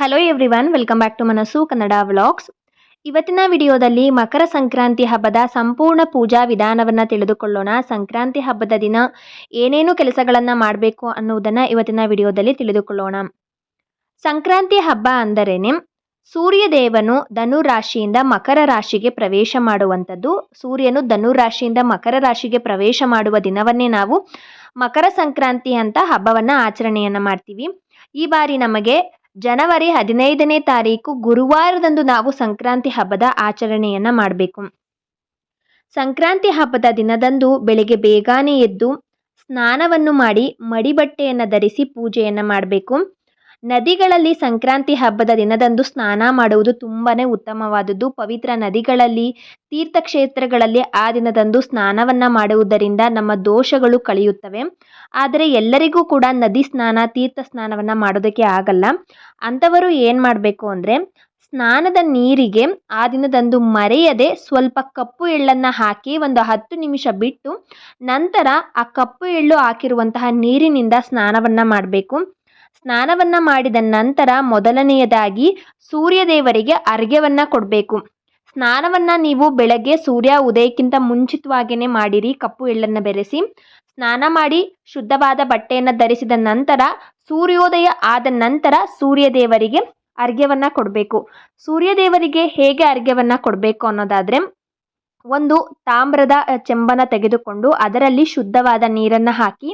Hello everyone welcome back to Manassu Kannada vlogs ಇವತ್ತಿನ ವಿಡಿಯೋದಲ್ಲಿ ಮಕರ ಸಂಕ್ರಾಂತಿ ಹಬ್ಬದ ಸಂಪೂರ್ಣ ಪೂಜಾ ವಿಧಾನವನ್ನು ತಿಳಿದುಕೊಳ್ಳೋಣ. ಸಂಕ್ರಾಂತಿ ಹಬ್ಬದ ದಿನ ಏನೇನು ಕೆಲಸಗಳನ್ನು ಮಾಡಬೇಕು ಅನ್ನುವುದನ್ನು ಇವತ್ತಿನ ವಿಡಿಯೋದಲ್ಲಿ ತಿಳಿದುಕೊಳ್ಳೋಣ. ಸಂಕ್ರಾಂತಿ ಹಬ್ಬ ಅಂದರೇನೆ, ಸೂರ್ಯದೇವನು ಧನು ರಾಶಿಯಿಂದ ಮಕರ ರಾಶಿಗೆ ಪ್ರವೇಶ ಮಾಡುವಂಥದ್ದು. ಸೂರ್ಯನು ಧನು ರಾಶಿಯಿಂದ ಮಕರ ರಾಶಿಗೆ ಪ್ರವೇಶ ಮಾಡುವ ದಿನವನ್ನೇ ನಾವು ಮಕರ ಸಂಕ್ರಾಂತಿ ಅಂತ ಹಬ್ಬವನ್ನು ಆಚರಣೆಯನ್ನು ಮಾಡ್ತೀವಿ. ಈ ಬಾರಿ ನಮಗೆ ಜನವರಿ ಹದಿನೈದನೇ ತಾರೀಕು ಗುರುವಾರದಂದು ನಾವು ಸಂಕ್ರಾಂತಿ ಹಬ್ಬದ ಆಚರಣೆಯನ್ನು ಮಾಡಬೇಕು. ಸಂಕ್ರಾಂತಿ ಹಬ್ಬದ ದಿನದಂದು ಬೆಳಿಗ್ಗೆ ಬೇಗನೆ ಎದ್ದು ಸ್ನಾನವನ್ನು ಮಾಡಿ ಮಡಿಬಟ್ಟೆಯನ್ನು ಧರಿಸಿ ಪೂಜೆಯನ್ನು ಮಾಡಬೇಕು. ನದಿಗಳಲ್ಲಿ ಸಂಕ್ರಾಂತಿ ಹಬ್ಬದ ದಿನದಂದು ಸ್ನಾನ ಮಾಡುವುದು ತುಂಬಾ ಉತ್ತಮವಾದದ್ದು. ಪವಿತ್ರ ನದಿಗಳಲ್ಲಿ, ತೀರ್ಥಕ್ಷೇತ್ರಗಳಲ್ಲಿ ಆ ದಿನದಂದು ಸ್ನಾನವನ್ನು ಮಾಡುವುದರಿಂದ ನಮ್ಮ ದೋಷಗಳು ಕಳೆಯುತ್ತವೆ. ಆದರೆ ಎಲ್ಲರಿಗೂ ಕೂಡ ನದಿ ಸ್ನಾನ, ತೀರ್ಥ ಸ್ನಾನವನ್ನು ಮಾಡೋದಕ್ಕೆ ಆಗಲ್ಲ. ಅಂಥವರು ಏನು ಮಾಡಬೇಕು ಅಂದರೆ, ಸ್ನಾನದ ನೀರಿಗೆ ಆ ದಿನದಂದು ಮರೆಯದೆ ಸ್ವಲ್ಪ ಕಪ್ಪು ಎಳ್ಳನ್ನು ಹಾಕಿ ಒಂದು ಹತ್ತು ನಿಮಿಷ ಬಿಟ್ಟು ನಂತರ ಆ ಕಪ್ಪು ಎಳ್ಳು ಹಾಕಿರುವಂತಹ ನೀರಿನಿಂದ ಸ್ನಾನವನ್ನು ಮಾಡಬೇಕು. ಸ್ನಾನವನ್ನು ಮಾಡಿದ ನಂತರ ಮೊದಲನೆಯದಾಗಿ ಸೂರ್ಯದೇವರಿಗೆ ಅರ್ಘ್ಯವನ್ನ ಕೊಡಬೇಕು. ಸ್ನಾನವನ್ನು ನೀವು ಬೆಳಗ್ಗೆ ಸೂರ್ಯ ಉದಯಕ್ಕಿಂತ ಮುಂಚಿತವಾಗಿಯೇ ಮಾಡಿರಿ, ಕಪ್ಪು ಎಳ್ಳನ್ನು ಬೆರೆಸಿ. ಸ್ನಾನ ಮಾಡಿ ಶುದ್ಧವಾದ ಬಟ್ಟೆಯನ್ನು ಧರಿಸಿದ ನಂತರ ಸೂರ್ಯೋದಯ ಆದ ನಂತರ ಸೂರ್ಯದೇವರಿಗೆ ಅರ್ಘ್ಯವನ್ನು ಕೊಡಬೇಕು. ಸೂರ್ಯದೇವರಿಗೆ ಹೇಗೆ ಅರ್ಘ್ಯವನ್ನು ಕೊಡಬೇಕು ಅನ್ನೋದಾದರೆ ಒಂದು ತಾಮ್ರದ ಚೆಂಬನ್ನು ತೆಗೆದುಕೊಂಡು ಅದರಲ್ಲಿ ಶುದ್ಧವಾದ ನೀರನ್ನು ಹಾಕಿ,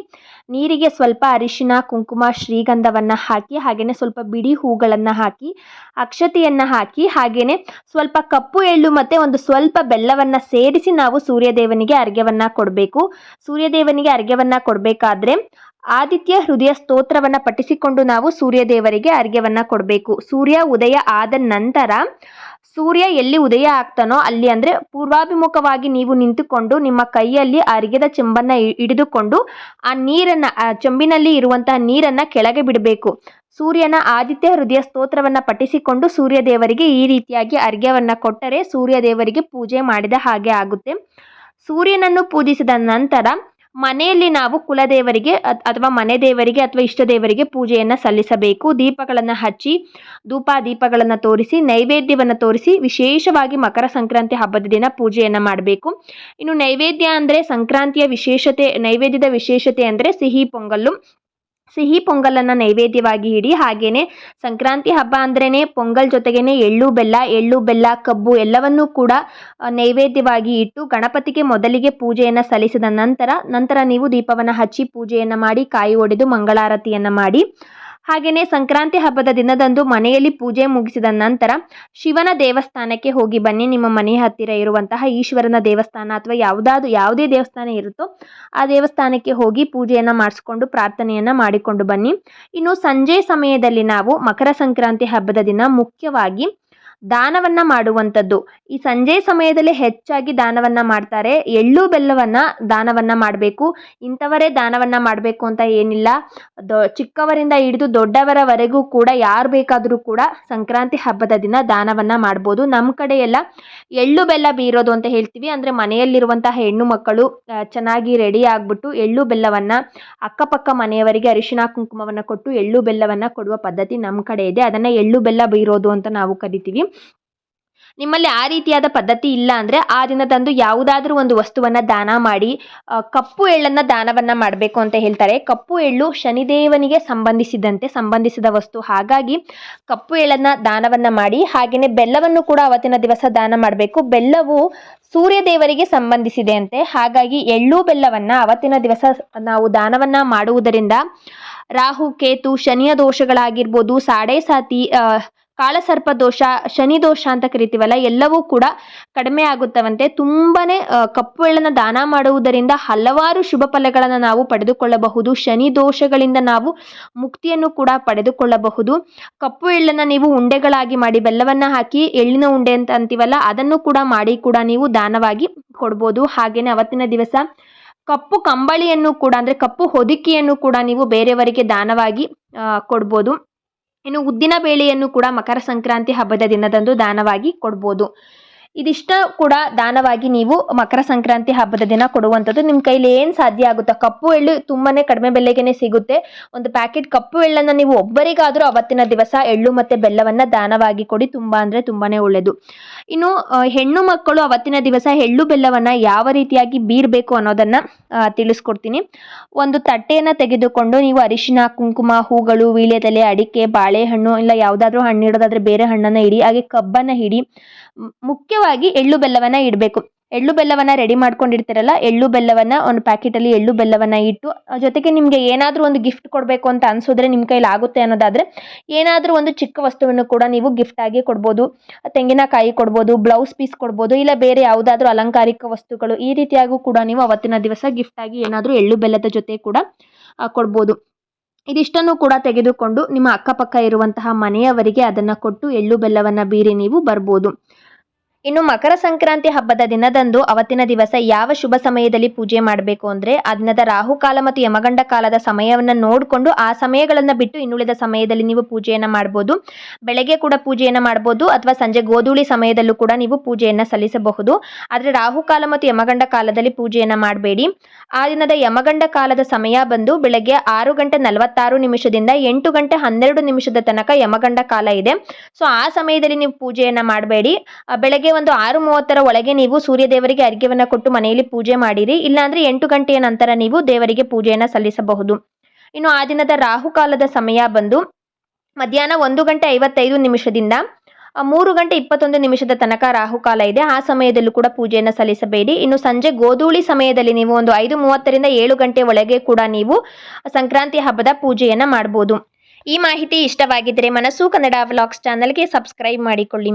ನೀರಿಗೆ ಸ್ವಲ್ಪ ಅರಿಶಿನ, ಕುಂಕುಮ, ಶ್ರೀಗಂಧವನ್ನು ಹಾಕಿ ಹಾಗೆಯೇ ಸ್ವಲ್ಪ ಬಿಡಿ ಹೂಗಳನ್ನು ಹಾಕಿ, ಅಕ್ಷತೆಯನ್ನು ಹಾಕಿ ಹಾಗೆಯೇ ಸ್ವಲ್ಪ ಕಪ್ಪು ಎಳ್ಳು ಮತ್ತು ಒಂದು ಸ್ವಲ್ಪ ಬೆಲ್ಲವನ್ನು ಸೇರಿಸಿ ನಾವು ಸೂರ್ಯದೇವನಿಗೆ ಅರ್ಘ್ಯವನ್ನು ಕೊಡಬೇಕು. ಸೂರ್ಯದೇವನಿಗೆ ಅರ್ಘ್ಯವನ್ನು ಕೊಡಬೇಕಾದ್ರೆ ಆದಿತ್ಯ ಹೃದಯ ಸ್ತೋತ್ರವನ್ನು ಪಠಿಸಿಕೊಂಡು ನಾವು ಸೂರ್ಯ ದೇವರಿಗೆ ಅರ್ಘ್ಯವನ್ನು ಕೊಡಬೇಕು. ಸೂರ್ಯ ಉದಯ ಆದ ನಂತರ ಸೂರ್ಯ ಎಲ್ಲಿ ಉದಯ ಆಗ್ತಾನೋ ಅಲ್ಲಿ ಅಂದರೆ ಪೂರ್ವಾಭಿಮುಖವಾಗಿ ನೀವು ನಿಂತುಕೊಂಡು ನಿಮ್ಮ ಕೈಯಲ್ಲಿ ಅರಿಗೆದ ಚೆಂಬನ್ನು ಹಿಡಿದುಕೊಂಡು ಆ ನೀರನ್ನು, ಆ ಚೆಂಬಿನಲ್ಲಿ ಇರುವಂತಹ ನೀರನ್ನು ಕೆಳಗೆ ಬಿಡಬೇಕು. ಸೂರ್ಯನ ಆದಿತ್ಯ ಹೃದಯ ಸ್ತೋತ್ರವನ್ನು ಪಠಿಸಿಕೊಂಡು ಸೂರ್ಯದೇವರಿಗೆ ಈ ರೀತಿಯಾಗಿ ಅರ್ಘ್ಯವನ್ನು ಕೊಟ್ಟರೆ ಸೂರ್ಯ ದೇವರಿಗೆ ಪೂಜೆ ಮಾಡಿದ ಹಾಗೆ ಆಗುತ್ತೆ. ಸೂರ್ಯನನ್ನು ಪೂಜಿಸಿದ ನಂತರ ಮನೆಯಲ್ಲಿ ನಾವು ಕುಲದೇವರಿಗೆ ಅಥವಾ ಮನೆ ದೇವರಿಗೆ ಅಥವಾ ಇಷ್ಟ ದೇವರಿಗೆ ಪೂಜೆಯನ್ನು ಸಲ್ಲಿಸಬೇಕು. ದೀಪಗಳನ್ನು ಹಚ್ಚಿ, ಧೂಪ ದೀಪಗಳನ್ನು ತೋರಿಸಿ, ನೈವೇದ್ಯವನ್ನು ತೋರಿಸಿ, ವಿಶೇಷವಾಗಿ ಮಕರ ಸಂಕ್ರಾಂತಿ ಹಬ್ಬದ ದಿನ ಪೂಜೆಯನ್ನು ಮಾಡಬೇಕು. ಇನ್ನು ನೈವೇದ್ಯ ಅಂದರೆ ಸಂಕ್ರಾಂತಿಯ ವಿಶೇಷತೆ, ನೈವೇದ್ಯದ ವಿಶೇಷತೆ ಅಂದರೆ ಸಿಹಿ, ಪೊಂಗಲ್ಲು ಸಿಹಿ ಪೊಂಗಲನ್ನು ನೈವೇದ್ಯವಾಗಿ ಇಡಿ ಹಾಗೆಯೇ ಸಂಕ್ರಾಂತಿ ಹಬ್ಬ ಅಂದ್ರೇ ಪೊಂಗಲ್ ಜೊತೆಗೇನೆ ಎಳ್ಳು ಬೆಲ್ಲ ಎಳ್ಳು ಬೆಲ್ಲ, ಕಬ್ಬು ಎಲ್ಲವನ್ನೂ ಕೂಡ ನೈವೇದ್ಯವಾಗಿ ಇಟ್ಟು ಗಣಪತಿಗೆ ಮೊದಲಿಗೆ ಪೂಜೆಯನ್ನು ಸಲ್ಲಿಸಿದ ನಂತರ ನಂತರ ನೀವು ದೀಪವನ್ನು ಹಚ್ಚಿ ಪೂಜೆಯನ್ನು ಮಾಡಿ, ಕಾಯಿ ಒಡೆದು ಮಂಗಳಾರತಿಯನ್ನು ಮಾಡಿ ಹಾಗೆಯೇ ಸಂಕ್ರಾಂತಿ ಹಬ್ಬದ ದಿನದಂದು ಮನೆಯಲ್ಲಿ ಪೂಜೆ ಮುಗಿಸಿದ ನಂತರ ಶಿವನ ದೇವಸ್ಥಾನಕ್ಕೆ ಹೋಗಿ ಬನ್ನಿ. ನಿಮ್ಮ ಮನೆಯ ಹತ್ತಿರ ಇರುವಂತಹ ಈಶ್ವರನ ದೇವಸ್ಥಾನ ಅಥವಾ ಯಾವುದಾದ್ರು ಯಾವುದೇ ದೇವಸ್ಥಾನ ಇರುತ್ತೋ ಆ ದೇವಸ್ಥಾನಕ್ಕೆ ಹೋಗಿ ಪೂಜೆಯನ್ನು ಮಾಡಿಸ್ಕೊಂಡು ಪ್ರಾರ್ಥನೆಯನ್ನು ಮಾಡಿಕೊಂಡು ಬನ್ನಿ. ಇನ್ನು ಸಂಜೆ ಸಮಯದಲ್ಲಿ ನಾವು ಮಕರ ಸಂಕ್ರಾಂತಿ ಹಬ್ಬದ ದಿನ ಮುಖ್ಯವಾಗಿ ದಾನವನ್ನು ಮಾಡುವಂಥದ್ದು. ಈ ಸಂಜೆ ಸಮಯದಲ್ಲಿ ಹೆಚ್ಚಾಗಿ ದಾನವನ್ನು ಮಾಡ್ತಾರೆ. ಎಳ್ಳು ಬೆಲ್ಲವನ್ನು ದಾನವನ್ನು ಮಾಡಬೇಕು. ಇಂಥವರೇ ದಾನವನ್ನು ಮಾಡಬೇಕು ಅಂತ ಏನಿಲ್ಲ. ದೊ, ಚಿಕ್ಕವರಿಂದ ಹಿಡಿದು ದೊಡ್ಡವರವರೆಗೂ ಕೂಡ ಯಾರು ಬೇಕಾದರೂ ಕೂಡ ಸಂಕ್ರಾಂತಿ ಹಬ್ಬದ ದಿನ ದಾನವನ್ನು ಮಾಡ್ಬೋದು. ನಮ್ಮ ಕಡೆಯೆಲ್ಲ ಎಳ್ಳು ಬೆಲ್ಲ ಬೀರೋದು ಅಂತ ಹೇಳ್ತೀವಿ. ಅಂದರೆ ಮನೆಯಲ್ಲಿರುವಂತಹ ಹೆಣ್ಣು ಮಕ್ಕಳು ಚೆನ್ನಾಗಿ ರೆಡಿ ಆಗಿಬಿಟ್ಟು ಎಳ್ಳು ಬೆಲ್ಲವನ್ನು ಅಕ್ಕಪಕ್ಕ ಮನೆಯವರಿಗೆ ಅರಿಶಿನ ಕುಂಕುಮವನ್ನು ಕೊಟ್ಟು ಎಳ್ಳು ಬೆಲ್ಲವನ್ನು ಕೊಡುವ ಪದ್ಧತಿ ನಮ್ಮ ಕಡೆ ಇದೆ. ಅದನ್ನು ಎಳ್ಳು ಬೆಲ್ಲ ಬೀರೋದು ಅಂತ ನಾವು ಕರಿತೀವಿ. ನಿಮ್ಮಲ್ಲಿ ಆ ರೀತಿಯಾದ ಪದ್ಧತಿ ಇಲ್ಲ ಅಂದರೆ ಆ ದಿನದಂದು ಯಾವುದಾದ್ರೂ ಒಂದು ವಸ್ತುವನ್ನು ದಾನ ಮಾಡಿ ಕಪ್ಪು ಎಳ್ಳನ್ನು ದಾನವನ್ನು ಮಾಡಬೇಕು ಅಂತ ಹೇಳ್ತಾರೆ. ಕಪ್ಪು ಎಳ್ಳು ಶನಿದೇವನಿಗೆ ಸಂಬಂಧಿಸಿದಂತೆ ಸಂಬಂಧಿಸಿದ ವಸ್ತು. ಹಾಗಾಗಿ ಕಪ್ಪು ಎಳ್ಳನ್ನು ದಾನವನ್ನು ಮಾಡಿ, ಹಾಗೆಯೇ ಬೆಲ್ಲವನ್ನು ಕೂಡ ಅವತ್ತಿನ ದಿವಸ ದಾನ ಮಾಡಬೇಕು. ಬೆಲ್ಲವು ಸೂರ್ಯದೇವರಿಗೆ ಸಂಬಂಧಿಸಿದೆ ಅಂತೆ. ಹಾಗಾಗಿ ಎಳ್ಳು ಬೆಲ್ಲವನ್ನು ಅವತ್ತಿನ ದಿವಸ ನಾವು ದಾನವನ್ನು ಮಾಡುವುದರಿಂದ ರಾಹು, ಕೇತು, ಶನಿಯ ದೋಷಗಳಾಗಿರ್ಬೋದು, ಸಾಡೆ, ಸಾತಿ ಕಾಳಸರ್ಪ ದೋಷ, ಶನಿ ದೋಷ ಅಂತ ಕರಿತೀವಲ್ಲ, ಎಲ್ಲವೂ ಕೂಡ ಕಡಿಮೆ ಆಗುತ್ತವಂತೆ. ತುಂಬಾ ಕಪ್ಪು ಎಳ್ಳನ್ನು ದಾನ ಮಾಡುವುದರಿಂದ ಹಲವಾರು ಶುಭ ಫಲಗಳನ್ನು ನಾವು ಪಡೆದುಕೊಳ್ಳಬಹುದು. ಶನಿ ದೋಷಗಳಿಂದ ನಾವು ಮುಕ್ತಿಯನ್ನು ಕೂಡ ಪಡೆದುಕೊಳ್ಳಬಹುದು. ಕಪ್ಪು ಎಳ್ಳನ್ನು ನೀವು ಉಂಡೆಗಳಾಗಿ ಮಾಡಿ, ಬೆಲ್ಲವನ್ನು ಹಾಕಿ, ಎಳ್ಳಿನ ಉಂಡೆ ಅಂತ ಅಂತೀವಲ್ಲ, ಅದನ್ನು ಕೂಡ ಮಾಡಿ ಕೂಡ ನೀವು ದಾನವಾಗಿ ಕೊಡ್ಬೋದು. ಹಾಗೆಯೇ ಅವತ್ತಿನ ದಿವಸ ಕಪ್ಪು ಕಂಬಳಿಯನ್ನು ಕೂಡ, ಅಂದರೆ ಕಪ್ಪು ಹೊದಿಕೆಯನ್ನು ಕೂಡ ನೀವು ಬೇರೆಯವರಿಗೆ ದಾನವಾಗಿ ಕೊಡ್ಬೋದು. ಇನ್ನು ಉದ್ದಿನ ಬೇಳೆಯನ್ನು ಕೂಡ ಮಕರ ಸಂಕ್ರಾಂತಿ ಹಬ್ಬದ ದಿನದಂದು ದಾನವಾಗಿ ಕೊಡ್ಬೋದು. ಇದಿಷ್ಟ ಕೂಡ ದಾನವಾಗಿ ನೀವು ಮಕರ ಸಂಕ್ರಾಂತಿ ಹಬ್ಬದ ದಿನ ಕೊಡುವಂಥದ್ದು. ನಿಮ್ಮ ಕೈಲಿ ಏನು ಸಾಧ್ಯ ಆಗುತ್ತೋ, ಕಪ್ಪು ಎಳ್ಳು ತುಂಬಾ ಕಡಿಮೆ ಬೆಲೆಗೆ ಸಿಗುತ್ತೆ. ಒಂದು ಪ್ಯಾಕೆಟ್ ಕಪ್ಪು ಎಳ್ಳನ್ನು ನೀವು ಒಬ್ಬರಿಗಾದರೂ ಅವತ್ತಿನ ದಿವಸ ಎಳ್ಳು ಮತ್ತು ಬೆಲ್ಲವನ್ನು ದಾನವಾಗಿ ಕೊಡಿ. ತುಂಬ ಅಂದರೆ ತುಂಬಾ ಒಳ್ಳೆಯದು ಇನ್ನು ಹೆಣ್ಣು ಮಕ್ಕಳು ಅವತ್ತಿನ ದಿವಸ ಎಳ್ಳು ಬೆಲ್ಲವನ್ನು ಯಾವ ರೀತಿಯಾಗಿ ಬೀರಬೇಕು ಅನ್ನೋದನ್ನು ತಿಳಿಸ್ಕೊಡ್ತೀನಿ. ಒಂದು ತಟ್ಟೆಯನ್ನು ತೆಗೆದುಕೊಂಡು ನೀವು ಅರಿಶಿನ, ಕುಂಕುಮ, ಹೂಗಳು, ವೀಳ್ಯದೆಲೆ, ಅಡಿಕೆ, ಬಾಳೆಹಣ್ಣು, ಇಲ್ಲ ಯಾವುದಾದ್ರೂ ಹಣ್ಣು ಇಡೋದಾದರೆ ಬೇರೆ ಹಣ್ಣನ್ನು ಇಡಿ. ಹಾಗೆ ಕಬ್ಬನ್ನು ಮ್- ಮುಖ್ಯವಾಗಿ ಎಳ್ಳು ಬೆಲ್ಲವನ್ನು ಇಡಬೇಕು. ಎಳ್ಳು ಬೆಲ್ಲವನ್ನು ರೆಡಿ ಮಾಡ್ಕೊಂಡಿರ್ತೀರಲ್ಲ, ಎಳ್ಳು ಬೆಲ್ಲವನ್ನು ಒಂದು ಪ್ಯಾಕೆಟಲ್ಲಿ ಎಳ್ಳು ಬೆಲ್ಲವನ್ನು ಇಟ್ಟು ಜೊತೆಗೆ ನಿಮಗೆ ಏನಾದರೂ ಒಂದು ಗಿಫ್ಟ್ ಕೊಡಬೇಕು ಅಂತ ಅನಿಸಿದ್ರೆ ನಿಮ್ಮ ಕೈಲಿ ಆಗುತ್ತೆ ಅನ್ನೋದಾದರೆ, ಏನಾದರೂ ಒಂದು ಚಿಕ್ಕ ವಸ್ತುವನ್ನು ಕೂಡ ನೀವು ಗಿಫ್ಟ್ ಆಗಿ ಕೊಡ್ಬೋದು. ತೆಂಗಿನಕಾಯಿ ಕೊಡ್ಬೋದು ಬ್ಲೌಸ್ ಪೀಸ್ ಕೊಡ್ಬೋದು, ಇಲ್ಲ ಬೇರೆ ಯಾವುದಾದ್ರೂ ಅಲಂಕಾರಿಕ ವಸ್ತುಗಳು, ಈ ರೀತಿಯಾಗೂ ಕೂಡ ನೀವು ಅವತ್ತಿನ ದಿವಸ ಗಿಫ್ಟ್ ಆಗಿ ಏನಾದರೂ ಎಳ್ಳು ಬೆಲ್ಲದ ಜೊತೆ ಕೂಡ ಕೊಡ್ಬೋದು. ಇದಿಷ್ಟನ್ನು ಕೂಡ ತೆಗೆದುಕೊಂಡು ನಿಮ್ಮ ಅಕ್ಕಪಕ್ಕ ಇರುವಂತಹ ಮನೆಯವರಿಗೆ ಅದನ್ನು ಕೊಟ್ಟು ಎಳ್ಳು ಬೆಲ್ಲವನ್ನು ಬೀರಿ ನೀವು ಬರ್ಬೋದು. ಇನ್ನು ಮಕರ ಸಂಕ್ರಾಂತಿ ಹಬ್ಬದ ದಿನದಂದು ಅವತ್ತಿನ ದಿವಸ ಯಾವ ಶುಭ ಸಮಯದಲ್ಲಿ ಪೂಜೆ ಮಾಡಬೇಕು ಅಂದರೆ, ಆ ದಿನದ ರಾಹುಕಾಲ ಮತ್ತು ಯಮಗಂಡ ಕಾಲದ ಸಮಯವನ್ನು ನೋಡಿಕೊಂಡು ಆ ಸಮಯಗಳನ್ನು ಬಿಟ್ಟು ಇನ್ನುಳಿದ ಸಮಯದಲ್ಲಿ ನೀವು ಪೂಜೆಯನ್ನು ಮಾಡ್ಬೋದು. ಬೆಳಗ್ಗೆ ಕೂಡ ಪೂಜೆಯನ್ನು ಮಾಡ್ಬೋದು ಅಥವಾ ಸಂಜೆ ಗೋಧೂಳಿ ಸಮಯದಲ್ಲೂ ಕೂಡ ನೀವು ಪೂಜೆಯನ್ನು ಸಲ್ಲಿಸಬಹುದು. ಆದರೆ ರಾಹುಕಾಲ ಮತ್ತು ಯಮಗಂಡ ಕಾಲದಲ್ಲಿ ಪೂಜೆಯನ್ನು ಮಾಡಬೇಡಿ. ಆ ದಿನದ ಯಮಗಂಡ ಕಾಲದ ಸಮಯ ಬಂದು ಬೆಳಗ್ಗೆ ಆರು ಗಂಟೆ ನಲವತ್ತಾರು ನಿಮಿಷದಿಂದ ಎಂಟು ಗಂಟೆ ಹನ್ನೆರಡು ನಿಮಿಷದ ತನಕ ಯಮಗಂಡ ಕಾಲ ಇದೆ. ಸೊ ಆ ಸಮಯದಲ್ಲಿ ನೀವು ಪೂಜೆಯನ್ನು ಮಾಡಬೇಡಿ. ಬೆಳಗ್ಗೆ ಒಂದು ಆರು ಮೂವತ್ತರ ಒಳಗೆ ನೀವು ಸೂರ್ಯ ದೇವರಿಗೆ ಅರ್ಘ್ಯವನ್ನು ಕೊಟ್ಟು ಮನೆಯಲ್ಲಿ ಪೂಜೆ ಮಾಡಿರಿ. ಇಲ್ಲಾಂದ್ರೆ ಎಂಟು ಗಂಟೆಯ ನಂತರ ನೀವು ದೇವರಿಗೆ ಪೂಜೆಯನ್ನು ಸಲ್ಲಿಸಬಹುದು. ಇನ್ನು ಆ ದಿನದ ರಾಹುಕಾಲದ ಸಮಯ ಬಂದು ಮಧ್ಯಾಹ್ನ ಒಂದು ಗಂಟೆ ಐವತ್ತೈದು ನಿಮಿಷದಿಂದ ಮೂರು ಗಂಟೆ ಇಪ್ಪತ್ತೊಂದು ನಿಮಿಷದ ತನಕ ರಾಹುಕಾಲ ಇದೆ. ಆ ಸಮಯದಲ್ಲೂ ಕೂಡ ಪೂಜೆಯನ್ನು ಸಲ್ಲಿಸಬೇಡಿ. ಇನ್ನು ಸಂಜೆ ಗೋಧೂಳಿ ಸಮಯದಲ್ಲಿ ನೀವು ಒಂದು ಐದು ಮೂವತ್ತರಿಂದ ಏಳು ಗಂಟೆ ಒಳಗೆ ಕೂಡ ನೀವು ಸಂಕ್ರಾಂತಿ ಹಬ್ಬದ ಪೂಜೆಯನ್ನು ಮಾಡಬಹುದು ಈ ಮಾಹಿತಿ ಇಷ್ಟವಾಗಿದ್ದರೆ ಮನಸ್ಸು ಕನ್ನಡ ವ್ಲಾಗ್ಸ್ ಚಾನಲ್ಗೆ ಸಬ್ಸ್ಕ್ರೈಬ್ ಮಾಡಿಕೊಳ್ಳಿ.